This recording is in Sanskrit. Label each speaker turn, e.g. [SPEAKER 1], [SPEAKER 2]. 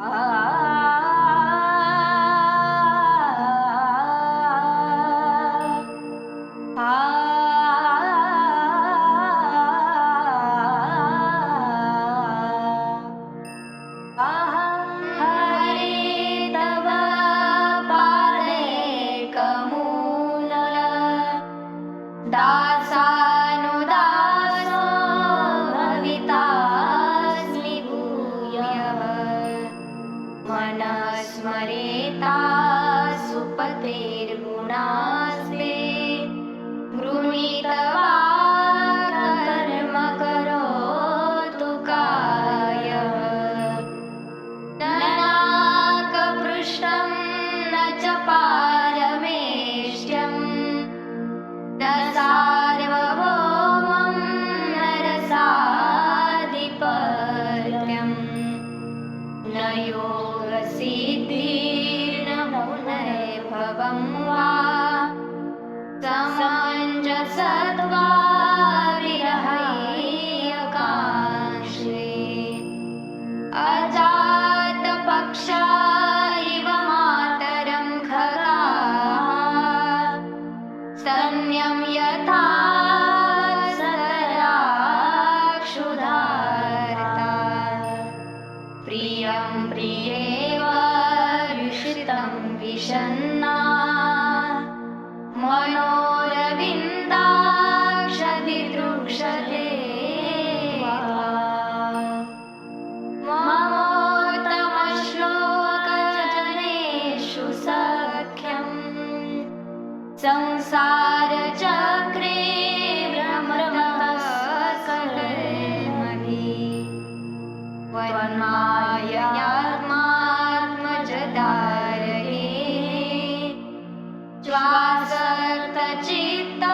[SPEAKER 1] die. मनस्मरेता सुपतेर्गुणास्ते समञ्जसद्वा विरहैयकाङ्क्षे अजातपक्षा इव मातरं खगाः। सन्यं यथा सराक्षुधार्ता प्रियं प्रियेव विषितं विशन्ना संसारचक्रे भ्रमरमः कलमहि वन्मायात्मात्मजदारये श्वासर्तचित्